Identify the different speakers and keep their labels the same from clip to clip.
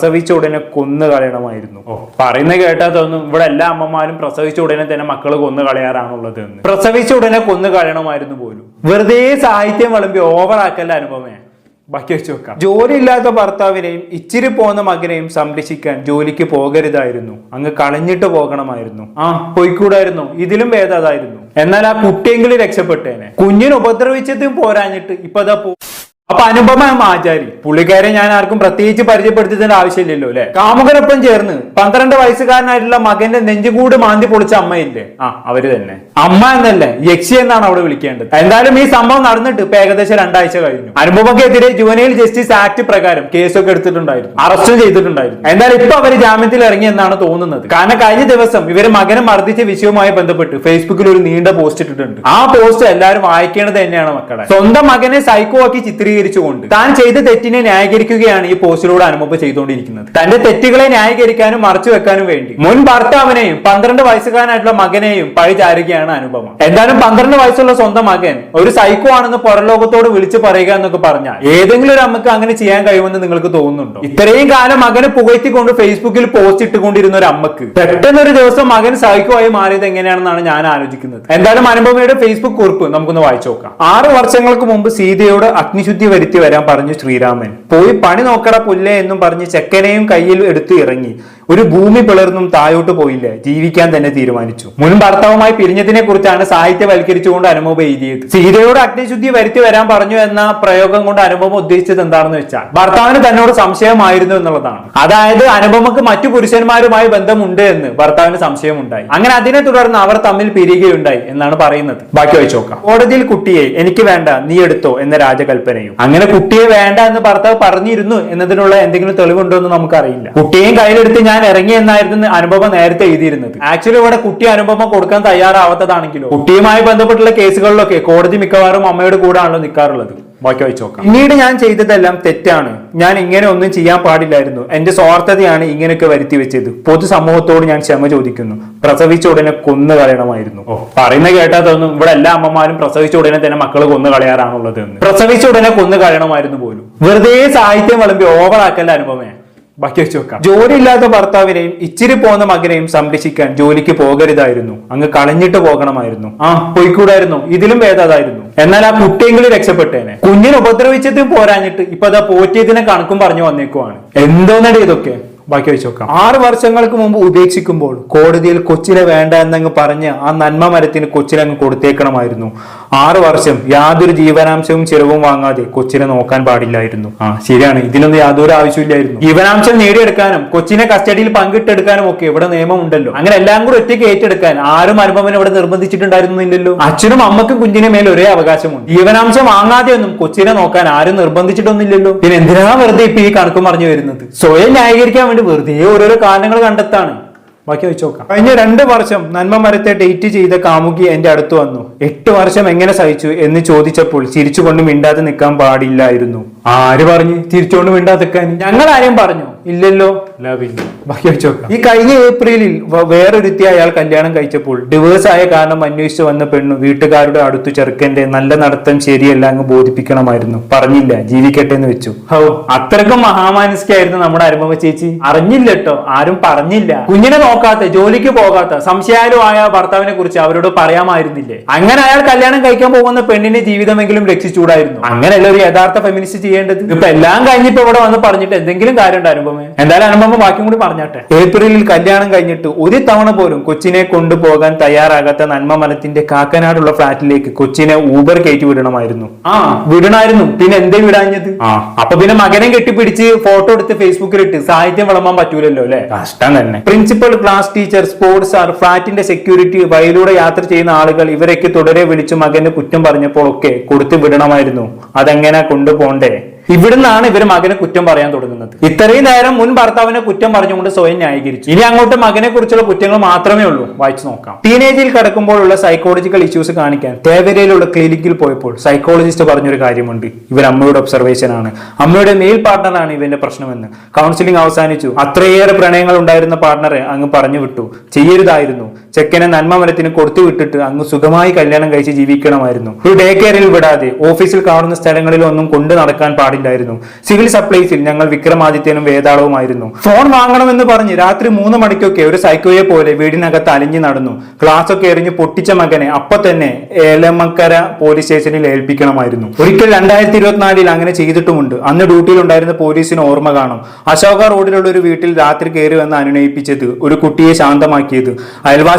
Speaker 1: പ്രസവിച്ച ഉടനെ കൊന്നു കളയണമായിരുന്നു. പറയുന്നത് പറയുന്ന കേട്ടാ തോന്നും ഇവിടെ എല്ലാ അമ്മമാരും പ്രസവിച്ച ഉടനെ തന്നെ മക്കൾ കൊന്നു കളയാറാണുള്ളത് എന്ന്. പ്രസവിച്ച ഉടനെ കൊന്നു കളയണമായിരുന്നു പോലും. വെറുതെ സാഹിത്യം വിളമ്പി ഓവറാക്കല്ല അനുഭവമേ. ബാക്കി വെച്ച് വെക്കാം. ജോലി ഇല്ലാത്ത ഭർത്താവിനെയും ഇച്ചിരി പോകുന്ന മകനെയും സംരക്ഷിക്കാൻ ജോലിക്ക് പോകരുതായിരുന്നു. അങ്ങ് കളഞ്ഞിട്ട് പോകണമായിരുന്നു. ആ പോയിക്കൂടായിരുന്നു. ഇതിലും ഭേദമായിരുന്നു എന്നാൽ ആ കുട്ടിയെങ്കിലും രക്ഷപ്പെട്ടേനെ. കുഞ്ഞിനെ ഉപദ്രവിച്ചതും പോരാഞ്ഞിട്ട് ഇപ്പൊ അതാ പോ അപ്പൊ അനുപമ ആചാരി പുള്ളിക്കാരെ ഞാൻ ആർക്കും പ്രത്യേകിച്ച് പരിചയപ്പെടുത്തിയതിന്റെ ആവശ്യമില്ലല്ലോ അല്ലെ? കാമുകനൊപ്പം ചേർന്ന് പന്ത്രണ്ട് വയസ്സുകാരനായിട്ടുള്ള മകന്റെ നെഞ്ചുകൂട് മാന്തി പൊളിച്ച അമ്മയില്ലേ? ആ അവർ തന്നെ. അമ്മ എന്നല്ലേ യക്ഷി എന്നാണ് അവിടെ വിളിക്കേണ്ടത്. എന്തായാലും ഈ സംഭവം നടന്നിട്ട് ഇപ്പൊ ഏകദേശം രണ്ടാഴ്ച കഴിഞ്ഞു. അനുപമക്കെതിരെ ജുവനൈൽ ജസ്റ്റിസ് ആക്ട് പ്രകാരം കേസൊക്കെ എടുത്തിട്ടുണ്ടായിരുന്നു. അറസ്റ്റും ചെയ്തിട്ടുണ്ടായിരുന്നു. എന്തായാലും ഇപ്പൊ അവർ ജാമ്യത്തിൽ ഇറങ്ങി എന്നാണ് തോന്നുന്നത്. കാരണം കഴിഞ്ഞ ദിവസം ഇവർ മകനെ മർദ്ദിച്ച വിഷയവുമായി ബന്ധപ്പെട്ട് ഫേസ്ബുക്കിൽ ഒരു നീണ്ട പോസ്റ്റ് ഇട്ടിട്ടുണ്ട്. ആ പോസ്റ്റ് എല്ലാവരും വായിക്കേണ്ടത് തന്നെയാണ് മക്കളെ. സ്വന്തം മകനെ സൈക്കോ ആക്കി ചിത്രീകരിച്ചുകൊണ്ട് താൻ ചെയ്ത തെറ്റിനെ ന്യായീകരിക്കുകയാണ് ഈ പോസ്റ്റിലൂടെ അനുഭവം ചെയ്തുകൊണ്ടിരിക്കുന്നത്. തന്റെ തെറ്റുകളെ ന്യായീകരിക്കാനും മറച്ചു വെക്കാനും വേണ്ടി മുൻ ഭർത്താവിനെയും പന്ത്രണ്ട് വയസ്സുകാരനായിട്ടുള്ള മകനെയും പഴി ചാരുകയാണ് അനുപമ. എന്തായാലും പന്ത്രണ്ട് വയസ്സുള്ള സ്വന്തം മകൻ ഒരു സൈക്കോ ആണെന്ന് പുറലോകത്തോട് വിളിച്ചു പറയുക എന്നൊക്കെ പറഞ്ഞാൽ ഏതെങ്കിലും ഒരു അമ്മയ്ക്ക് അങ്ങനെ ചെയ്യാൻ കഴിയുമെന്ന് നിങ്ങൾക്ക് തോന്നുന്നുണ്ടോ? ഇത്രയും കാലം മകനെ പുകഴ്ത്തിക്കൊണ്ട് ഫേസ്ബുക്കിൽ പോസ്റ്റ് ഇട്ടുകൊണ്ടിരുന്ന ഒരു അമ്മയ്ക്ക് പെട്ടെന്ന് ഒരു ദിവസം മകൻ സൈക്കോ ആയി മാറിയത് എങ്ങനെയാണെന്നാണ് ഞാൻ ആലോചിക്കുന്നത്. എന്തായാലും അനുപമയുടെ ഫേസ്ബുക്ക് കുറിപ്പ് നമുക്കൊന്ന് വായിച്ചു നോക്കാം. ആറ് വർഷങ്ങൾക്ക് മുമ്പ് സീതയോട് അഗ്നിശുദ്ധി വരുത്തി വരാൻ പറഞ്ഞു ശ്രീരാമൻ. പോയി പണി നോക്കട പുല്ലേ എന്നും പറഞ്ഞ് ചെക്കനെയും കയ്യിൽ എടുത്ത് ഇറങ്ങി. ഒരു ഭൂമി പിളർന്നും താഴോട്ട് പോയില്ല? ജീവിക്കാൻ തന്നെ തീരുമാനിച്ചു. മുൻ ഭർത്താവുമായി പിരിഞ്ഞതിനെ കുറിച്ചാണ് സാഹിത്യവൽക്കരിച്ചുകൊണ്ട് അനുഭവം എഴുതിയത്. സീതയോട് അഗ്നിശുദ്ധി വരുത്തി വരാൻ പറഞ്ഞു എന്ന പ്രയോഗം കൊണ്ട് അനുഭവം ഉദ്ദേശിച്ചത് എന്താണെന്ന് വെച്ചാൽ ഭർത്താവിന് തന്നോട് സംശയമായിരുന്നു എന്നുള്ളതാണ്. അതായത് അനുപമക്ക് മറ്റു പുരുഷന്മാരുമായി ബന്ധമുണ്ട് എന്ന് ഭർത്താവിന് സംശയമുണ്ടായി. അങ്ങനെ അതിനെ തുടർന്ന് അവർ തമ്മിൽ പിരിയുകയുണ്ടായി എന്നാണ് പറയുന്നത്. ബാക്കി വെച്ചോക്കാം കോടതിയിൽ കുട്ടിയെ എനിക്ക് വേണ്ട നീ എടുത്തോ എന്ന രാജകൽപ്പനയും. അങ്ങനെ കുട്ടിയെ വേണ്ട എന്ന് ഭർത്താവ് പറഞ്ഞിരുന്നു എന്നതിനുള്ള എന്തെങ്കിലും തെളിവുണ്ടോ എന്ന് നമുക്കറിയില്ല. കുട്ടിയെയും കയ്യിലെടുത്ത് ഞാൻ ഇറങ്ങി എന്നായിരുന്നു അനുപമ നേരത്തെ എഴുതിയിരുന്നത്. ആക്ച്വലി ഇവിടെ കുട്ടി അനുപമ കൊടുക്കാൻ തയ്യാറാവാത്തതാണെങ്കിലും? കുട്ടിയുമായി ബന്ധപ്പെട്ടുള്ള കേസുകളിലൊക്കെ കോടതി മിക്കവാറും അമ്മയുടെ കൂടെ ആണല്ലോ നിൽക്കാറുള്ളത്. ബാക്കി വായിച്ചു നോക്കാം. പിന്നീട് ഞാൻ ചെയ്തതെല്ലാം തെറ്റാണ്. ഞാൻ ഇങ്ങനെ ഒന്നും ചെയ്യാൻ പാടില്ലായിരുന്നു. എന്റെ സ്വാർത്ഥതയാണ് ഇങ്ങനെയൊക്കെ വരുത്തി വെച്ചത്. പൊതുസമൂഹത്തോട് ഞാൻ ക്ഷമ ചോദിക്കുന്നു. പ്രസവിച്ച ഉടനെ കൊന്നു കളയണമായിരുന്നു. പറയുന്ന കേട്ടാ ഇവിടെ എല്ലാ അമ്മമാരും പ്രസവിച്ച ഉടനെ തന്നെ മക്കൾ കൊന്നു കളയാറാണുള്ളത് പ്രസവിച്ച ഉടനെ കൊന്നു കളയണമായിരുന്നു പോലും. വെറുതെ സാഹിത്യം വിളമ്പി ഓവറാക്കല്ല അനുഭവമേ. ബാക്കി വെച്ച് വെക്കാം. ജോലി ഇല്ലാത്ത ഭർത്താവിനെയും ഇച്ചിരി പോകുന്ന മകനെയും സംരക്ഷിക്കാൻ ജോലിക്ക് പോകരുതായിരുന്നു. അങ്ങ് കളഞ്ഞിട്ട് പോകണമായിരുന്നു. ആ പോയിക്കൂടായിരുന്നു. ഇതിലും വേദാതായിരുന്നു എന്നാൽ ആ കുട്ടിയെങ്കിലും രക്ഷപ്പെട്ടേനെ. കുഞ്ഞിനെ ഉപദ്രവിച്ചത് പോരാഞ്ഞിട്ട് ഇപ്പൊ അതാ പോറ്റിയതിനെ കണക്കും പറഞ്ഞു വന്നേക്കുവാണ്. എന്തോന്നടി ഇതൊക്കെ? ബാക്കി വെച്ച് നോക്കാം ആറ് വർഷങ്ങൾക്ക് മുമ്പ് ഉപേക്ഷിക്കുമ്പോൾ കോടതിയിൽ കൊച്ചിനെ വേണ്ട എന്നങ്ങ് പറഞ്ഞ് ആ നന്മ മരത്തിന് കൊച്ചിനെ അങ്ങ് കൊടുത്തേക്കണമായിരുന്നു. ആറ് വർഷം യാതൊരു ജീവനാംശവും ചിലവും വാങ്ങാതെ കൊച്ചിനെ നോക്കാൻ പാടില്ലായിരുന്നു. ആ ശരിയാണ്. ഇതിനൊന്നും യാതൊരു ആവശ്യമില്ലായിരുന്നു ജീവനാംശം നേടിയെടുക്കാനും കൊച്ചിനെ കസ്റ്റഡിയിൽ പങ്കിട്ടെടുക്കാനും ഒക്കെ ഇവിടെ നിയമമുണ്ടല്ലോ. അങ്ങനെ എല്ലാം കൂടെ ഒറ്റയ്ക്ക് ഏറ്റെടുക്കാൻ ആരും അനുഭവം ഇവിടെ നിർബന്ധിച്ചിട്ടുണ്ടായിരുന്നില്ലല്ലോ. അച്ഛനും അമ്മക്കും കുഞ്ഞിനെ മേൽ ഒരേ അവകാശമുണ്ട്. ജീവനാംശം വാങ്ങാതെ ഒന്നും കൊച്ചിനെ നോക്കാൻ ആരും നിർബന്ധിച്ചിട്ടൊന്നുമില്ലല്ലോ. പിന്നെ എന്തിനാ വെറുതെ ഇപ്പൊ ഈ കണക്കും പറഞ്ഞു വരുന്നത്? സ്വയം ന്യായീകരിക്കാൻ വേണ്ടി വെറുതെ ഓരോരോ കാരണങ്ങൾ കണ്ടെത്താണ്. ബാക്കി വെച്ച് നോക്കാം. കഴിഞ്ഞ രണ്ട് വർഷം നന്മ മരത്തെ ഡേറ്റ് ചെയ്ത കാമുകി എന്റെ അടുത്ത് വന്നു. എട്ട് വർഷം എങ്ങനെ സഹിച്ചു എന്ന് ചോദിച്ചപ്പോൾ ചിരിച്ചുകൊണ്ട് മിണ്ടാതെ നിൽക്കാൻ പാടില്ലായിരുന്നു. ആര് പറഞ്ഞു? ചിരിച്ചുകൊണ്ട് മിണ്ടാതെ നിൽക്കാൻ? ഞങ്ങൾ ആരെയും പറഞ്ഞു. ഇല്ലല്ലോ. ബാക്കി ഈ കഴിഞ്ഞ ഏപ്രിലിൽ വേറൊരുത്തി അയാൾ കല്യാണം കഴിച്ചപ്പോൾ ഡിവേഴ്സ് ആയ കാരണം അന്വേഷിച്ചു വന്ന പെണ്ണു വീട്ടുകാരുടെ അടുത്ത് ചെറുക്കന്റെ നല്ല നടത്തം ശരിയല്ല അങ്ങ് ബോധിപ്പിക്കണമായിരുന്നു. പറഞ്ഞില്ല ജീവിക്കട്ടെ എന്ന് വെച്ചു. ഹോ. അത്രക്കും മഹാമാനസികായിരുന്നു നമ്മുടെ അനുഭവ ചേച്ചി. അറിഞ്ഞില്ല കേട്ടോ ആരും പറഞ്ഞില്ല. കുഞ്ഞിനെ നോക്കാത്ത ജോലിക്ക് പോകാത്ത സംശയാലുമായ ഭർത്താവിനെ കുറിച്ച് അവരോട് പറയാമായിരുന്നില്ലേ? അങ്ങനെ അയാൾ കല്യാണം കഴിക്കാൻ പോകുന്ന പെണ്ണിന്റെ ജീവിതമെങ്കിലും രക്ഷിച്ചൂടായിരുന്നു. അങ്ങനെയല്ല ഒരു യഥാർത്ഥ ഫെമിനിസ്റ്റ് ചെയ്യേണ്ടത്. ഇപ്പൊ എല്ലാം കഴിഞ്ഞിപ്പോ ഇവിടെ വന്ന് പറഞ്ഞിട്ട് എന്തെങ്കിലും കാര്യം ഉണ്ട് അനുപമേ എന്തായാലും അനുപമ ബാക്കിയും കൂടി പറഞ്ഞാട്ടെ. ഏപ്രിലിൽ കല്യാണം കഴിഞ്ഞിട്ട് ഒരു തവണ പോലും കൊച്ചിനെ കൊണ്ടുപോകാൻ തയ്യാറാകാത്ത നന്മ മരത്തിന്റെ കാക്കനാടുള്ള ഫ്ലാറ്റിലേക്ക് കൊച്ചിനെ ഊബർ കയറ്റി വിടണമായിരുന്നു. ആ. വിടണായിരുന്നു. പിന്നെ എന്തേ വിടാഞ്ഞത്? ആ. അപ്പൊ പിന്നെ മകനെ കെട്ടിപ്പിടിച്ച് ഫോട്ടോ എടുത്ത് ഫേസ്ബുക്കിൽ ഇട്ട് സാഹിത്യം വിളമ്പാൻ പറ്റൂലല്ലോ അല്ലെ? കഷ്ടം തന്നെ. പ്രിൻസിപ്പൽ ക്ലാസ് ടീച്ചർ സ്പോർട്സ് ആർ ഫ്ലാറ്റിന്റെ സെക്യൂരിറ്റി വഴിയിലൂടെ യാത്ര ചെയ്യുന്ന ആളുകൾ ഇവരൊക്കെ തുടരെ വിളിച്ച് മകന് കുറ്റം പറഞ്ഞപ്പോൾ ഒക്കെ കൊടുത്തു വിടണമായിരുന്നു. അതെങ്ങനെ കൊണ്ടുപോണ്ടേ? ഇവിടുന്നാണ് ഇവർ മകനെ കുറ്റം പറയാൻ തുടങ്ങുന്നത്. ഇത്രയും നേരം മുൻ ഭർത്താവിനെ കുറ്റം പറഞ്ഞുകൊണ്ട് സ്വയം ന്യായീകരിച്ചു. ഇനി അങ്ങോട്ട് മകനെ കുറിച്ചുള്ള കുറ്റങ്ങൾ മാത്രമേ ഉള്ളൂ. വായിച്ചു നോക്കാം. ടീനേജിൽ കിടക്കുമ്പോഴുള്ള സൈക്കോളജിക്കൽ ഇഷ്യൂസ് കാണിക്കാൻ തേവരയിലുള്ള ക്ലിനിക്കിൽ പോയപ്പോൾ സൈക്കോളജിസ്റ്റ് പറഞ്ഞൊരു കാര്യമുണ്ട്. ഇവർ അമ്മയുടെ ഒബ്സർവേഷൻ ആണ് അമ്മയുടെ മെയിൽ പാർട്ണറാണ് ഇവന്റെ പ്രശ്നമെന്ന്. കൗൺസിലിംഗ് അവസാനിച്ചു. അത്രയേറെ പ്രണയങ്ങൾ ഉണ്ടായിരുന്ന പാർട്ണറെ അങ്ങ് പറഞ്ഞു വിട്ടു ചെയ്യരുതായിരുന്നു. ചെക്കനെ നന്മ മരത്തിന് കൊടുത്തു വിട്ടിട്ട് അങ്ങ് സുഖമായി കല്യാണം കഴിച്ച് ജീവിക്കണമായിരുന്നു. ഒരു ഡേ കെയറിൽ വിടാതെ ഓഫീസിൽ കാണുന്ന സ്ഥലങ്ങളിൽ ഒന്നും കൊണ്ടു നടക്കാൻ പാടില്ലായിരുന്നു. സിവിൽ സപ്ലൈസിൽ ഞങ്ങൾ വിക്രമാദിത്യനും വേതാളവുമായിരുന്നു. ഫോൺ വാങ്ങണമെന്ന് പറഞ്ഞ് രാത്രി മൂന്ന് മണിക്കൊക്കെ ഒരു സൈക്കോയെ പോലെ വീടിനകത്ത് അലിഞ്ഞു നടന്നു. ക്ലാസ് ഒക്കെ എറിഞ്ഞ് പൊട്ടിച്ച മകനെ അപ്പൊ തന്നെ ഏലമക്കര പോലീസ് സ്റ്റേഷനിൽ ഏൽപ്പിക്കണമായിരുന്നു. ഒരിക്കൽ രണ്ടായിരത്തി ഇരുപത്തിനാലിൽ അങ്ങനെ ചെയ്തിട്ടുമുണ്ട്. അന്ന് ഡ്യൂട്ടിയിൽ ഉണ്ടായിരുന്ന പോലീസിന് ഓർമ്മ കാണും. അശോക റോഡിലുള്ള ഒരു വീട്ടിൽ രാത്രി കയറി വന്ന് അനുനയിപ്പിച്ചത് ഒരു കുട്ടിയെ ശാന്തമാക്കിയത്.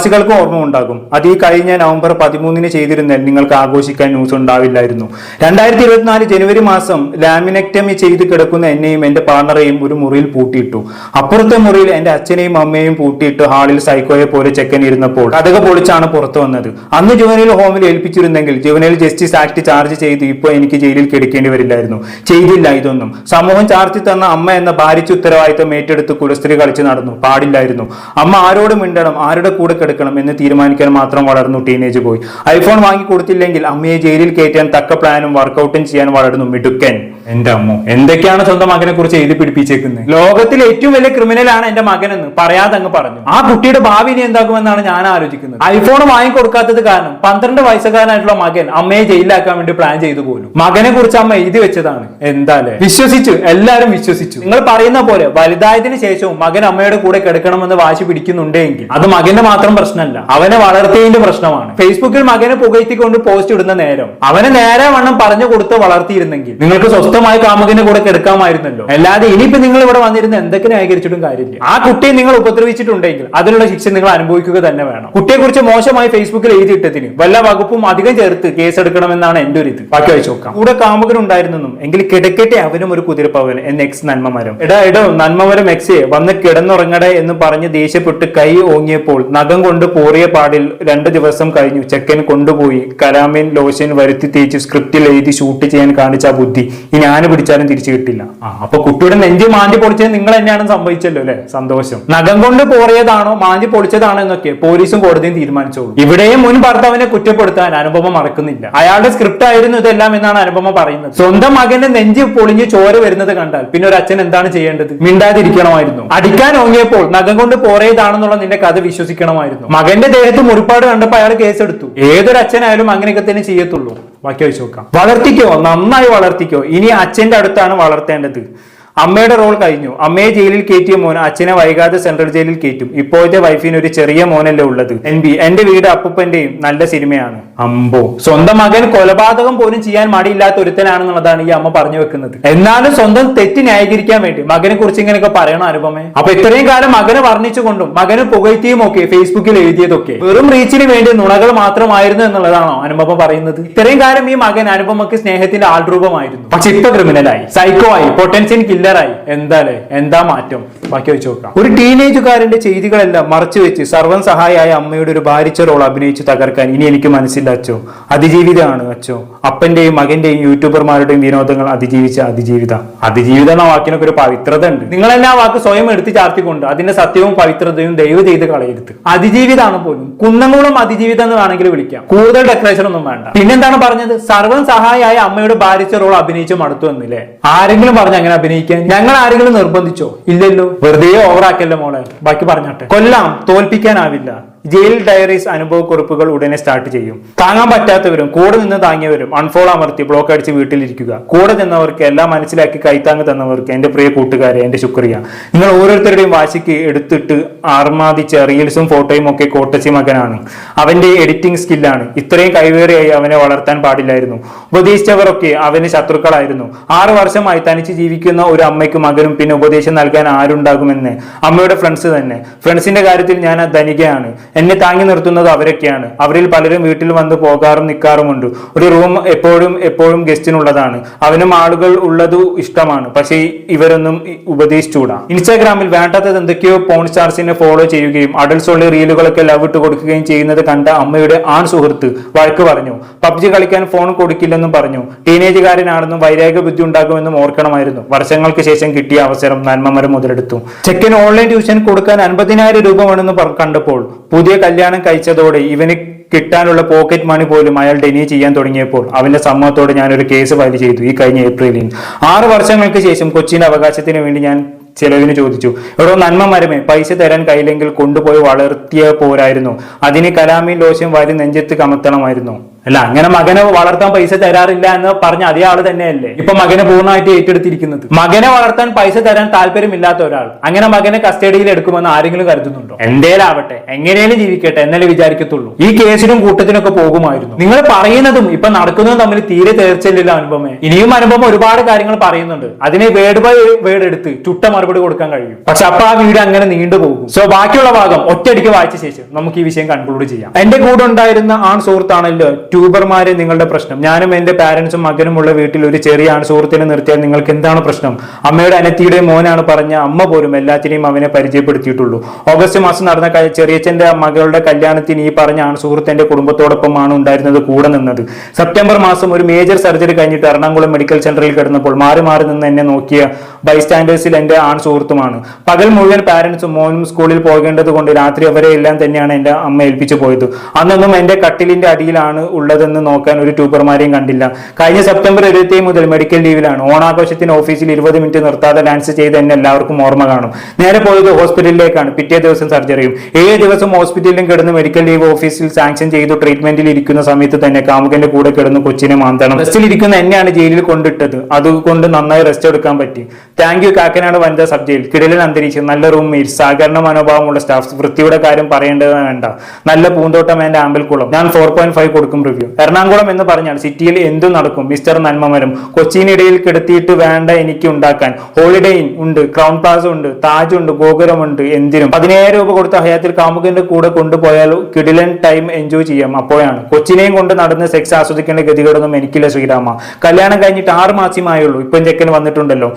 Speaker 1: അയൽവാസികൾക്ക് ഓർമ്മ ഉണ്ടാകും. അത് ഈ കഴിഞ്ഞ നവംബർ പതിമൂന്നിന് ചെയ്തിരുന്നാൽ നിങ്ങൾക്ക് ആഘോഷിക്കാൻ ന്യൂസ് ഉണ്ടാവില്ലായിരുന്നു. രണ്ടായിരത്തി ഇരുപത്തിനാല് ജനുവരി മാസം ലാമിനക്ടമി ചെയ്ത് കിടക്കുന്ന എന്നെയും എന്റെ പാർട്ണറെയും ഒരു മുറിയിൽ പൂട്ടിയിട്ടു. അപ്പുറത്തെ മുറിയിൽ എന്റെ അച്ഛനെയും അമ്മയും പൂട്ടിയിട്ട് ഹാളിൽ സൈക്കോയെ പോലെ ചെക്കൻ ഇരുന്നപ്പോൾ കഥക പൊളിച്ചാണ് പുറത്തു വന്നത്. അന്ന് ജുവനൈൽ ഹോമിൽ ഏൽപ്പിച്ചിരുന്നെങ്കിൽ ജുവനൈൽ ജസ്റ്റിസ് ആക്ട് ചാർജ് ചെയ്ത് ഇപ്പൊ എനിക്ക് ജയിലിൽ കിടക്കേണ്ടി വരില്ലായിരുന്നു. ചെയ്തില്ല ഇതൊന്നും. സമൂഹം ചാർജ് തന്ന അമ്മ എന്ന ഭാരിച്ച ഉത്തരവാദിത്തം ഏറ്റെടുത്ത് കുലസ്ത്രീ കളിച്ച് നടന്നു. പാടില്ലായിരുന്നു. അമ്മ ആരോട് മിണ്ടണം? ആരുടെ കൂടെ കിടക്കണം എന്ന് തീരുമാനിക്കാൻ മാത്രം വളർന്നു ടീനേജ് ബോയ് ഐഫോൺ വാങ്ങി കൊടുത്തില്ലെങ്കിൽ അമ്മയെ ജയിലിൽ കയറ്റാൻ തക്ക പ്ലാനും വർക്കൗട്ടും ചെയ്യാൻ വളർന്നു മിടുക്കൻ. എന്റെ അമ്മ എന്തൊക്കെയാണ് സ്വന്തം മകനെ കുറിച്ച് എഴുതി പിടിപ്പിച്ചേക്കുന്നത് ലോകത്തിലെ ഏറ്റവും വലിയ ക്രിമിനലാണ് എന്റെ മകനെന്ന് പറയാതെ അങ്ങ് പറഞ്ഞു. ആ കുട്ടിയുടെ ഭാവി ഇനി എന്താകുമെന്നാണ് ഞാൻ ആലോചിക്കുന്നത്. ഐഫോൺ വാങ്ങിക്കൊടുക്കാത്തത് കാരണം പന്ത്രണ്ട് വയസ്സുകാരനായിട്ടുള്ള മകൻ അമ്മയെ ജയിലിലാക്കാൻ വേണ്ടി പ്ലാൻ ചെയ്തു പോലും. മകനെ കുറിച്ച് അമ്മ എഴുതി വെച്ചതാണ്. എന്താലേ വിശ്വസിച്ചു. എല്ലാരും വിശ്വസിച്ചു. നിങ്ങൾ പറയുന്ന പോലെ വലുതായതിനു ശേഷവും മകൻ അമ്മയുടെ കൂടെ കിടക്കണമെന്ന് വാശി പിടിക്കുന്നുണ്ടെങ്കിൽ. അത് മകന്റെ മാത്രം പ്രശ്നമല്ല. അവനെ വളർത്തിയതിന്റെ പ്രശ്നമാണ്. ഫേസ്ബുക്കിൽ മകനെ പുകഴ്ത്തിക്കൊണ്ട് പോസ്റ്റ് ഇടുന്ന നേരം. അവനെ നേരെ വണ്ണം പറഞ്ഞു കൊടുത്ത് വളർത്തിയിരുന്നെങ്കിൽ. നിങ്ങൾക്ക് സ്വസ്ഥമായി കാമുകിനെ കൂടെ കിടക്കാമായിരുന്നല്ലോ. അല്ലാതെ ഇനിയിപ്പോ നിങ്ങൾ ഇവിടെ വന്നിരുന്ന എന്തൊക്കെ ന്യായീകരിച്ചിട്ടും കാര്യമില്ല. ആ കുട്ടിയെ നിങ്ങൾ ഉപദ്രവിച്ചിട്ടുണ്ടെങ്കിൽ അതിനുള്ള ശിക്ഷ നിങ്ങൾ അനുഭവിക്കുക തന്നെ വേണം. കുട്ടിയെ കുറിച്ച് മോശമായി ഫേസ്ബുക്കിൽ എഴുതിയിട്ടതിന് വല്ല വകുപ്പും അധികം ചേർത്ത് കേസെടുക്കണമെന്നാണ് എന്റെ ഒരു ഇത്. ബാക്കി വെച്ച് നോക്കാം. കൂടെ കാമുകനുണ്ടായിരുന്നെന്നും എങ്കിൽ കിടക്കട്ടെ അവനും ഒരു കുതിരപ്പവൻ എന്ന എക്സ് നന്മമരം. എടാ എടോ നന്മമരം എക്സേ വന്ന് കിടന്നുറങ്ങടേ എന്ന് പറഞ്ഞ് ദേഷ്യപ്പെട്ട് കൈ ഓങ്ങിയപ്പോൾ നഖം കൊണ്ട് പോറിയ പാടിൽ രണ്ട് ദിവസം കഴിഞ്ഞു. ചെക്കൻ കൊണ്ടുപോയി. കരാമിൻ ലോഷൻ വരുത്തി തേച്ച് സ്ക്രിപ്റ്റിൽ എഴുതി ഷൂട്ട് ചെയ്യാൻ കാണിച്ച ആ ബുദ്ധി ഇനി ആന പിടിച്ചാലും തിരിച്ചു കിട്ടില്ല. അപ്പൊ കുട്ടിയുടെ നെഞ്ചി മാന്തി പൊളിച്ചത് നിങ്ങൾ തന്നെയാണ് സംഭവിച്ചല്ലോ അല്ലെ? സന്തോഷം. നഖം കൊണ്ട് പോറിയതാണോ മാന്തി പൊളിച്ചതാണോ എന്നൊക്കെ പോലീസും കോടതിയും തീരുമാനിച്ചോളൂ. ഇവിടെയും മുൻ ഭർത്താവിനെ കുറ്റപ്പെടുത്താൻ അനുപമ മറക്കുന്നില്ല. അയാളുടെ സ്ക്രിപ്റ്റ് ആയിരുന്നു ഇതെല്ലാം എന്നാണ് അനുപമ പറയുന്നത്. സ്വന്തം മകന്റെ നെഞ്ചി പൊളിഞ്ഞ് ചോര വരുന്നത് കണ്ടാൽ പിന്നെ ഒരു അച്ഛൻ എന്താണ് ചെയ്യേണ്ടത്? മിണ്ടാതിരിക്കണമായിരുന്നു. അടിക്കാൻ ഓങ്ങിയപ്പോൾ നഖം കൊണ്ട് പോറിയതാണെന്നുള്ള നിന്റെ കഥ വിശ്വസിക്കണമായിരുന്നു. മകന്റെ ദേഹത്ത് മുറിപ്പാട് കണ്ടപ്പോൾ അയാൾ കേസെടുത്തു. ഏതൊരു അച്ഛനായാലും അങ്ങനെയൊക്കെ തന്നെ ചെയ്യത്തുള്ളൂ. ബാക്കി വെച്ച് നോക്കാം. വളർത്തിക്കോ നന്നായി വളർത്തിക്കോ. ഇനി അച്ഛന്റെ അടുത്താണ് വളർത്തേണ്ടത്. അമ്മയുടെ റോൾ കഴിഞ്ഞു. അമ്മയെ ജയിലിൽ കയറ്റിയ മോൻ അച്ഛനെ വൈകാതെ സെൻട്രൽ ജയിലിൽ കയറ്റും. ഇപ്പോഴത്തെ വൈഫിന് ഒരു ചെറിയ മോനല്ലേ ഉള്ളത്. എൻ ബി എന്റെ വീട് അപ്പൂപ്പന്റെയും നല്ല സിനിമയാണ്. അമ്പോ. സ്വന്തം മകൻ കൊലപാതകം പോലും ചെയ്യാൻ മടിയില്ലാത്ത ഒരുത്തനാണെന്നുള്ളതാണ് ഈ അമ്മ പറഞ്ഞു വെക്കുന്നത്. എന്നാലും സ്വന്തം തെറ്റ് ന്യായീകരിക്കാൻ വേണ്ടി മകനെ കുറിച്ച് ഇങ്ങനെയൊക്കെ പറയണം അനുപമേ? അപ്പൊ ഇത്രയും കാലം മകനെ വർണിച്ചുകൊണ്ടും മകന് പുകഴ്ത്തിയും ഒക്കെ ഫേസ്ബുക്കിൽ എഴുതിയതൊക്കെ വെറും റീച്ചിന് വേണ്ടി നുണകൾ മാത്രമായിരുന്നു എന്നുള്ളതാണോ അനുപമ പറയുന്നത്? ഇത്രയും കാലം ഈ മകൻ അനുപമക്ക് സ്നേഹത്തിന്റെ ആൾരൂപമായിരുന്നു. പക്ഷെ ഇപ്പൊ ക്രിമിനലായി സൈക്കോ ആയി. പൊട്ടൻഷ്യൽ കില്ലറായി എന്താലേ? എന്താ മാറ്റം? ബാക്കി വെച്ച് നോക്കാം. ഒരു ടീനേജുകാരന്റെ ചെയ്തികളെല്ലാം മറച്ചു വെച്ച് സർവൻ സഹായിയായ അമ്മയുടെ ഒരു ഭാരിച്ച റോൾ അഭിനയിച്ച് തകർക്കാൻ ഇനി എനിക്ക് മനസ്സില്ല. അച്ചോ അതിജീവിതമാണ് അച്ചോ അപ്പന്റെയും മകന്റെയും യൂട്യൂബർമാരുടെയും വിനോദങ്ങൾ അതിജീവിച്ച അതിജീവിത. അതിജീവിത എന്ന വാക്കിനൊക്കെ ഒരു പവിത്രത ഉണ്ട് നിങ്ങളെല്ലാം ആ വാക്ക് സ്വയം എടുത്ത് ചാർത്തിക്കൊണ്ട് അതിന്റെ സത്യവും പവിത്രതയും ദയവ് ചെയ്ത് കളയരുത്. അതിജീവിതാണ് പോലും. കുന്നംകുളം അതിജീവിതം എന്ന് വേണമെങ്കിൽ വിളിക്കാം. കൂടുതൽ ഡെക്കറേഷൻ ഒന്നും വേണ്ട. പിന്നെന്താണ് പറഞ്ഞത്? സർവൻ സഹായിയായ അമ്മയുടെ ഭാരിച്ച റോൾ അഭിനയിച്ച് മടുത്തു എന്നില്ലേ? ആരെങ്കിലും പറഞ്ഞു അങ്ങനെ അഭിനയിക്കാൻ? ഞങ്ങൾ ആരെങ്കിലും നിർബന്ധിച്ചോ? ഇല്ലല്ലോ. വെറുതെ ഓവറാക്കല്ലോ മോളെ. ബാക്കി പറഞ്ഞാട്ടെ. കൊല്ലാം തോൽപ്പിക്കാനാവില്ല. ജയിൽ ഡയറീസ് അനുഭവക്കുറിപ്പുകൾ ഉടനെ സ്റ്റാർട്ട് ചെയ്യും. താങ്ങാൻ പറ്റാത്തവരും കൂടെ നിന്ന് താങ്ങിയവരും അൺഫോളോ അമർത്തി ബ്ലോക്ക് അടിച്ച് വീട്ടിലിരിക്കുക. കൂടെ നിന്നവർക്ക് എല്ലാം മനസ്സിലാക്കി കൈത്താങ്ങ് തന്നവർക്ക് എന്റെ പ്രിയ കൂട്ടുകാരെ എന്റെ ശുക്രിയ. നിങ്ങൾ ഓരോരുത്തരുടെയും വാശിക്ക് എടുത്തിട്ട് ആർമാദിച്ച റീൽസും ഫോട്ടോയും ഒക്കെ കോട്ടച്ചി മകനാണ്. അവന്റെ എഡിറ്റിംഗ് സ്കില്ലാണ് ഇത്രയും കൈവേറിയായി അവനെ വളർത്താൻ പാടില്ലായിരുന്നു. ഉപദേശിച്ചവരൊക്കെ അവന് ശത്രുക്കളായിരുന്നു. ആറു വർഷമായി തനിച്ച് ജീവിക്കുന്ന ഒരു അമ്മയ്ക്ക് മകനും പിന്നെ ഉപദേശം നൽകാൻ ആരുണ്ടാകുമെന്ന്. അമ്മയുടെ ഫ്രണ്ട്സ് തന്നെ. ഫ്രണ്ട്സിന്റെ കാര്യത്തിൽ ഞാൻ ധനികയാണ്. എന്നെ താങ്ങി നിർത്തുന്നത് അവരൊക്കെയാണ്. അവരിൽ പലരും വീട്ടിൽ വന്ന് പോകാറും നിൽക്കാറുമുണ്ട് ഒരു റൂം എപ്പോഴും എപ്പോഴും ഗസ്റ്റിനുള്ളതാണ്. അവനും ആളുകൾ ഉള്ളത് ഇഷ്ടമാണ്. പക്ഷേ ഇവരൊന്നും ഉപദേശിച്ചുകൂടാ. ഇൻസ്റ്റാഗ്രാമിൽ വേണ്ടാത്തത് എന്തൊക്കെയോ പോൺ സ്റ്റാർസിനെ ഫോളോ ചെയ്യുകയും അഡൽസ് ഉള്ള റീലുകളൊക്കെ ലവ് ഇട്ട് കൊടുക്കുകയും ചെയ്യുന്നത് കണ്ട അമ്മയുടെ ആൺ സുഹൃത്ത് വഴക്ക് പറഞ്ഞു. പബ്ജി കളിക്കാൻ ഫോൺ കൊടുക്കില്ലെന്നും പറഞ്ഞു. ടീനേജുകാരനാണെന്നും വൈരാഗ്യ ബുദ്ധി ഉണ്ടാകുമെന്നും ഓർക്കണമായിരുന്നു. വർഷങ്ങൾക്ക് ശേഷം കിട്ടിയ അവസരം നന്മമരം മുതലെടുത്തു. ചെക്കൻ ഓൺലൈൻ ട്യൂഷൻ കൊടുക്കാൻ അൻപതിനായിരം രൂപ വേണമെന്ന് കണ്ടപ്പോൾ പുതിയ കല്യാണം കഴിച്ചതോടെ ഇവന് കിട്ടാനുള്ള പോക്കറ്റ് മണി പോലും അയാൾ ഡെനി ചെയ്യാൻ തുടങ്ങിയപ്പോൾ അവന്റെ സമ്മതത്തോടെ ഞാൻ ഒരു കേസ് ഫയൽ ചെയ്തു ഈ കഴിഞ്ഞ ഏപ്രിലിൽ. ആറ് വർഷങ്ങൾക്ക് ശേഷം കൊച്ചിന്റെ അവകാശത്തിന് വേണ്ടി ഞാൻ ചിലവിന് ചോദിച്ചു. എടോ നന്മ മരമേ പൈസ തരാൻ കയ്യിലെങ്കിൽ കൊണ്ടുപോയി വളർത്തിയ പോരായിരുന്നു. അതിന് കലാമി ലോശം വാരി നെഞ്ചത്ത് കമത്തണമായിരുന്നു. അല്ല അങ്ങനെ മകനെ വളർത്താൻ പൈസ തരാറില്ല എന്ന് പറഞ്ഞ അതേ ആൾ തന്നെയല്ലേ? ഇപ്പൊ മകനെ പൂർണമായിട്ട് ഏറ്റെടുത്തിരിക്കുന്നത്. മകനെ വളർത്താൻ പൈസ തരാൻ താല്പര്യമില്ലാത്ത ഒരാൾ അങ്ങനെ മകനെ കസ്റ്റഡിയിൽ എടുക്കുമെന്ന് ആരെങ്കിലും കരുതുന്നുണ്ടോ? എന്തേലാവട്ടെ എങ്ങനെയും ജീവിക്കട്ടെ എന്നല്ലേ വിചാരിക്കത്തുള്ളൂ. ഈ കേസിനും കൂട്ടത്തിനൊക്കെ പോകുമായിരുന്നു. നിങ്ങൾ പറയുന്നതും ഇപ്പൊ നടക്കുന്നതും തമ്മിൽ തീരെ തീർച്ചയില്ല അനുപമേ. ഇനിയും അനുപമ ഒരുപാട് കാര്യങ്ങൾ പറയുന്നുണ്ട്. അതിനെ വേർഡ് ബൈ വേർഡ് എടുത്ത് ചുട്ട മറുപടി കൊടുക്കാൻ കഴിയും. പക്ഷെ അപ്പൊ ആ വീട് അങ്ങനെ നീണ്ടുപോകും സോ ബാക്കിയുള്ള ഭാഗം ഒറ്റയടിക്ക് വായിച്ച ശേഷം നമുക്ക് ഈ വിഷയം കൺക്ലൂഡ് ചെയ്യാം. എന്റെ കൂടെ ഉണ്ടായിരുന്ന ആൺ സുഹൃത്താണല്ലോ ട്യൂബർമാരെ നിങ്ങളുടെ പ്രശ്നം. ഞാനും എന്റെ പാരന്റ്സും മകനും ഉള്ള വീട്ടിൽ ഒരു ചെറിയ ആൺ സുഹൃത്തിനെ നിർത്തിയാൽ നിങ്ങൾക്ക് എന്താണ് പ്രശ്നം? അമ്മയുടെ അനത്തിയുടെ മോനാണ് പറഞ്ഞ അമ്മ പോലും എല്ലാത്തിനെയും അവനെ പരിചയപ്പെടുത്തിയിട്ടുള്ളൂ. ഓഗസ്റ്റ് മാസം നടന്ന ചെറിയച്ചന്റെ മകളുടെ കല്യാണത്തിന് ഈ പറഞ്ഞ ആൺ സുഹൃത്ത് എന്റെ കുടുംബത്തോടൊപ്പമാണ് ഉണ്ടായിരുന്നത് കൂടെ നിന്നത്. സെപ്റ്റംബർ മാസം ഒരു മേജർ സർജറി കഴിഞ്ഞിട്ട് എറണാകുളം മെഡിക്കൽ സെന്ററിൽ കിടന്നപ്പോൾ മാറി മാറി നിന്ന് എന്നെ നോക്കിയ ബൈസ്റ്റാൻഡേഴ്സിൽ എന്റെ ആൺ സുഹൃത്തുമാണ് പകൽ മുഴുവൻ പാരന്റ്സും മോനും സ്കൂളിൽ പോകേണ്ടത് കൊണ്ട് രാത്രി അവരെ എല്ലാം തന്നെയാണ് എന്റെ അമ്മ ഏൽപ്പിച്ചു പോയത്. അന്നൊന്നും എന്റെ കട്ടിലിന്റെ അടിയിലാണ് ഉള്ളതെന്ന് നോക്കാൻ ഒരു ട്യൂബർമാരെയും കണ്ടില്ല. കഴിഞ്ഞ സെപ്റ്റംബർ ഇരുപത്തി മുതൽ മെഡിക്കൽ ലീവിലാണ്. ഓണാഘോഷത്തിന് ഓഫീസിൽ ഇരുപത് മിനിറ്റ് നിർത്താതെ ഡാൻസ് ചെയ്ത് എന്നെ എല്ലാവർക്കും ഓർമ്മ കാണും. നേരെ പോയത് ഹോസ്പിറ്റലിലേക്കാണ്. പിറ്റേ ദിവസം സർജറിയും ഏഴ് ദിവസം ഹോസ്പിറ്റലിലും കിടന്ന് മെഡിക്കൽ ലീവ് ഓഫീസിൽ സാങ്ഷൻ ചെയ്തു ട്രീറ്റ്മെന്റിൽ ഇരിക്കുന്ന സമയത്ത് തന്നെ കാമുകന്റെ കൂടെ കിടന്ന് കൊച്ചിനെ മാന്തണം. റെസ്റ്റിൽ ഇരിക്കുന്ന എന്നെയാണ് ജയിലിൽ കൊണ്ടിട്ടത്. അതുകൊണ്ട് നന്നായി റെസ്റ്റ് എടുക്കാൻ പറ്റി. താങ്ക് യു കാക്കനാട് വനിതാ സബ് ജയിൽ കിടലിൽ അന്തരീക്ഷം നല്ല റൂംമേറ്റ് സഹകരണ മനോഭാവമുള്ള സ്റ്റാഫ് വൃത്തിയുടെ കാര്യം പറയേണ്ടത് വേണ്ട. നല്ല പൂന്തോട്ടം എന്റെ ആമ്പൽക്കുളം ഞാൻ ഫോർ പോയിന്റ് ഫൈവ് കൊടുക്കും റിവ്യൂ എറണാകുളം എന്ന് പറഞ്ഞാൽ സിറ്റിയിൽ എന്തും നടക്കും? മിസ്റ്റർ നന്മമരം. കൊച്ചിയിനിടയിൽ കിടത്തിയിട്ട് വേണ്ട എനിക്ക് ഉണ്ടാക്കാൻ. ഹോളിഡേ ഇൻ ഉണ്ട് ക്രൗൺ പ്ലാസ ഉണ്ട് താജ് ഉണ്ട് ഗോകുലമുണ്ട് എന്തിനും. പതിനായിരം രൂപ കൊടുത്ത ഹയാത്തിൽ കാമുകന്റെ കൂടെ കൊണ്ടുപോയാൽ കിടിലൻ ടൈം എൻജോയ് ചെയ്യാം. അപ്പോഴാണ്. കൊച്ചിനെയും കൊണ്ട് നടന്ന് സെക്സ് ആസ്വദിക്കേണ്ട ഗതികളൊന്നും എനിക്കില്ല ശ്രീരാമ. കല്യാണം കഴിഞ്ഞിട്ട് ആറ് മാസമായുള്ളൂ. ഇപ്പം ചെക്കൻ വന്നിട്ടുണ്ടല്ലോ.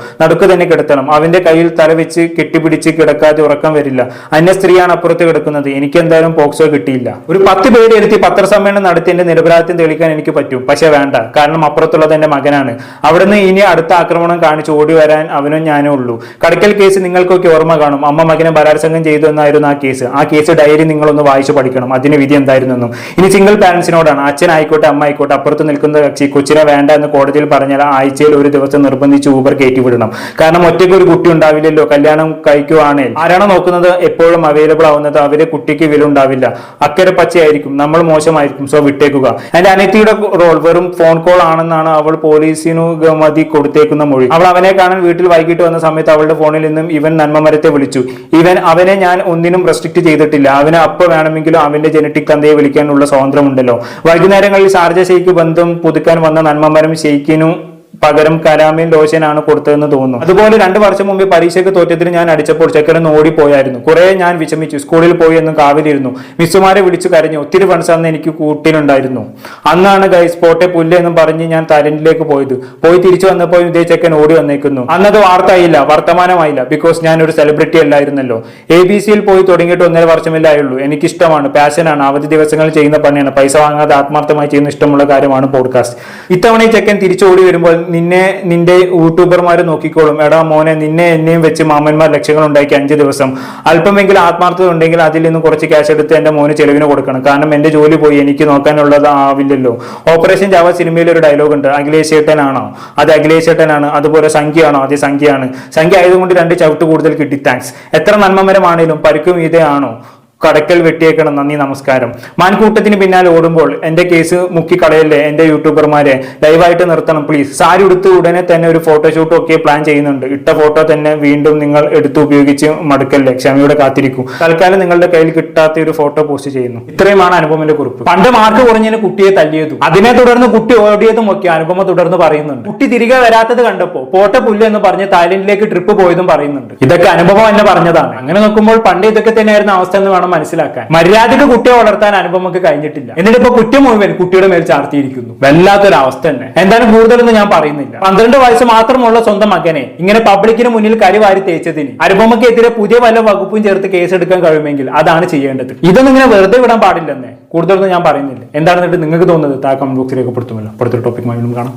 Speaker 1: നടുക്ക് തന്നെ കിടത്തണം. അവന്റെ കയ്യിൽ തല വെച്ച് കെട്ടിപ്പിടിച്ച് കിടക്കാതെ ഉറക്കം വരില്ല. അന്യ സ്ത്രീയാണ് അപ്പുറത്ത് കിടക്കുന്നത്. എനിക്ക് എന്തായാലും പോക്സോ കിട്ടിയില്ല. ഒരു പത്ത് പേര് എടുത്തി പത്രസമ്മേളനം നടത്തി എന്റെ നിരപരാധിത്വം തെളിയിക്കാൻ എനിക്ക് പറ്റും. പക്ഷെ വേണ്ട. കാരണം അപ്പുറത്തുള്ളത് എന്റെ മകനാണ്. അവിടുന്ന് ഇനി അടുത്ത ആക്രമണം കാണിച്ച് ഓടി വരാൻ അവനും ഞാനേ ഉള്ളൂ. കടക്കൽ കേസ് നിങ്ങൾക്കൊക്കെ ഓർമ്മ കാണും. അമ്മ മകനെ ബലാത്സംഗം ചെയ്തു എന്നായിരുന്നു ആ കേസ്. ആ കേസ് ഡയറി നിങ്ങളൊന്ന് വായിച്ചു പഠിക്കണം. അതിന് വിധി എന്തായിരുന്നെന്നും. ഇനി സിംഗിൾ പാരന്റ്സിനോടാണ് അച്ഛനായിക്കോട്ടെ അമ്മ ആയിക്കോട്ടെ അപ്പുറത്ത് നിൽക്കുന്ന കക്ഷി. കൊച്ചിനെ വേണ്ട എന്ന് കോടതിയിൽ പറഞ്ഞാൽ ആഴ്ചയിൽ ഒരു ദിവസം നിർബന്ധിച്ച് ഊബർ കയറ്റി വിടണം. കാരണം ഒറ്റയ്ക്ക് ഒരു കുട്ടി ഉണ്ടാവില്ലല്ലോ കല്യാണം കഴിക്കുവാണേൽ. ആരാണോ നോക്കുന്നത് എപ്പോഴും അവൈലബിൾ ആവുന്നത് അവരെ കുട്ടിക്ക് വില ഉണ്ടാവില്ല. അക്കരെ പച്ചയായിരിക്കും നമ്മൾ മോശമായിരിക്കും. സോ വിട്ടേക്കുക. എന്റെ അനിയത്തിയുടെ റോൾ വെറും ഫോൺ കോൾ ആണെന്നാണ് അവൾ പോലീസിനു ഗമതി കൊടുത്തേക്കുന്ന മൊഴി. അവൾ അവനെ കാണാൻ വീട്ടിൽ വൈകിട്ട് വന്ന സമയത്ത് അവളുടെ ഫോണിൽ നിന്നും ഇവൻ നന്മമരത്തെ വിളിച്ചു. ഇവൻ അവനെ ഞാൻ ഒന്നിനും റെസ്ട്രിക്ട് ചെയ്തിട്ടില്ല. അവന് അപ്പൊ വേണമെങ്കിലും അവന്റെ ജനറ്റിക് തന്തയെ വിളിക്കാനുള്ള സ്വാതന്ത്ര്യമുണ്ടല്ലോ. വൈകുന്നേരങ്ങളിൽ ഷാർജ ഷെയ്ക്ക് ബന്ധം പുതുക്കാൻ വന്ന നന്മമരം ഷെയ്ക്കിനും പകരം കലാമിൻ ലോഷനാണ് കൊടുത്തതെന്ന് തോന്നുന്നു. അതുപോലെ രണ്ട് വർഷം മുമ്പ് പരീക്ഷയ്ക്ക് തോറ്റത്തിന് ഞാൻ അടിച്ചപ്പോൾ ചെക്കരൻ ഓടിപ്പോയായിരുന്നു കുറെ ഞാൻ വിഷമിച്ചു. സ്കൂളിൽ പോയി എന്ന് കാവിലിരുന്നു. മിസ്സുമാരെ വിളിച്ചു കരഞ്ഞു. ഒത്തിരി ഫ്രണ്ട്സ് അന്ന് എനിക്ക് കൂട്ടിനുണ്ടായിരുന്നു അന്നാണ് ഗൈസ് പോട്ടെ പുല്ല് എന്ന് പറഞ്ഞ് ഞാൻ തരണ്ടിലേക്ക് പോയത്. പോയി തിരിച്ചു വന്നപ്പോൾ ഇതേ ചെക്കൻ ഓടി വന്നേക്കുന്നു. അന്നത് വാർത്തയായില്ല വർത്തമാനമായില്ല. ബിക്കോസ് ഞാൻ ഒരു സെലിബ്രിറ്റി അല്ലായിരുന്നല്ലോ. എ ബി സിയിൽ പോയി തുടങ്ങിയിട്ട് ഒന്നര വർഷമല്ലേ ആയുള്ളൂ. എനിക്കിഷ്ടമാണ്. പാഷനാണ് അവധി ദിവസങ്ങളിൽ ചെയ്യുന്ന പണിയാണ്. പൈസ വാങ്ങാതെ ആത്മാർത്ഥമായി ചെയ്യുന്ന ഇഷ്ടമുള്ള കാര്യമാണ് പോഡ്കാസ്റ്റ് ഇത്തവണ ഈ തിരിച്ചു ഓടി വരുമ്പോൾ നിന്നെ നിന്റെ യൂട്യൂബർമാർ നോക്കിക്കോളും. എടാ മോനെ നിന്നെ എന്നെയും വെച്ച് മാമന്മാർ ലക്ഷ്യങ്ങൾ ഉണ്ടാക്കി അഞ്ച് ദിവസം. അല്പമെങ്കിലും ആത്മാർത്ഥത ഉണ്ടെങ്കിൽ അതിൽ നിന്ന് കുറച്ച് ക്യാഷ് എടുത്ത് എന്റെ മോന് ചെലവിന് കൊടുക്കണം. കാരണം എന്റെ ജോലി പോയി എനിക്ക് നോക്കാനുള്ളത് ആവില്ലല്ലോ. ഓപ്പറേഷൻ ജാവ സിനിമയിൽ ഒരു ഡയലോഗ് ഉണ്ട്. അഖിലേഷ് ചേട്ടനാണോ അത് അഖിലേഷ് ചേട്ടനാണ് അതുപോലെ സംഖ്യയാണോ? അത് സംഖ്യയാണ്. സംഖ്യ ആയതുകൊണ്ട് രണ്ട് ചവിട്ട് കൂടുതൽ കിട്ടി. താങ്ക്സ് എത്ര നന്മമരമാണേലും പരിക്കും ഇതേ ആണോ? കടക്കൽ വെട്ടിയേക്കണം. നന്ദി നമസ്കാരം. മാൻകൂട്ടത്തിന് പിന്നാലെ ഓടുമ്പോൾ എന്റെ കേസ് മുക്കി കളയല്ലേ എന്റെ യൂട്യൂബർമാരെ ലൈവായിട്ട് നിർത്തണം പ്ലീസ് സാരി ഉടുത്ത് ഉടനെ തന്നെ ഒരു ഫോട്ടോഷൂട്ടും ഒക്കെ പ്ലാൻ ചെയ്യുന്നുണ്ട്. ഇട്ട ഫോട്ടോ തന്നെ വീണ്ടും നിങ്ങൾ എടുത്ത് ഉപയോഗിച്ച് മടുക്കല്ലേ? ക്ഷമയോടെ കാത്തിരിക്കൂ. തൽക്കാലം നിങ്ങളുടെ കയ്യിൽ കിട്ടാത്ത ഒരു ഫോട്ടോ പോസ്റ്റ് ചെയ്യുന്നു. ഇത്രയുമാണ് അനുപമന്റെ കുറിപ്പ്. പണ്ട് മാർക്ക് കുറഞ്ഞതിന് കുട്ടിയെ തല്ലിയതും അതിനെ തുടർന്ന് കുട്ടി ഓടിയതും ഒക്കെ അനുപമ തുടർന്ന് പറയുന്നുണ്ട്. കുട്ടി തിരികെ വരാത്തത് കണ്ടപ്പോ പോട്ട പുല്ല് എന്ന് പറഞ്ഞ് തായ്ലൻഡിലേക്ക് ട്രിപ്പ് പോയതും പറയുന്നുണ്ട്. ഇതൊക്കെ അനുഭവം എന്നെ പറഞ്ഞതാണ്. അങ്ങനെ നോക്കുമ്പോൾ പണ്ട് ഇതൊക്കെ തന്നെയായിരുന്നു അവസ്ഥ എന്ന് വേണം മനസ്സിലാക്കാൻ. മര്യാദയ്ക്ക് കുട്ടിയെ വളർത്താൻ അനുപമക്ക് കഴിഞ്ഞിട്ടില്ല. എന്നിട്ട് ഇപ്പൊ കുറ്റം മുഴുവൻ കുട്ടിയുടെ മേൽ ചാർത്തിയിരിക്കുന്നു. വല്ലാത്തൊരു അവസ്ഥ തന്നെ. എന്തായാലും കൂടുതലൊന്നും ഞാൻ പറയുന്നില്ല. പന്ത്രണ്ട് വയസ്സ് മാത്രമുള്ള സ്വന്തം മകനെ ഇങ്ങനെ പബ്ലിക്കിന് മുന്നിൽ കരിവാരി തേച്ചതിന് അനുപമക്കെതിരെ പുതിയ വല്ല വകുപ്പും ചേർത്ത് കേസെടുക്കാൻ കഴിയുമെങ്കിൽ അതാണ് ചെയ്യേണ്ടത്. ഇതൊന്നും ഇങ്ങനെ വെറുതെ വിടാൻ പാടില്ലെന്നേ. കൂടുതലൊന്നും ഞാൻ പറയുന്നില്ല. എന്താണെന്നിട്ട് നിങ്ങൾക്ക് തോന്നുന്നത്? താ കമന്റ് ബോക്സിലേക്ക് രേഖപ്പെടുത്തുമല്ലോ. അടുത്തൊരു ടോപ്പിക്കുമായി കാണാം.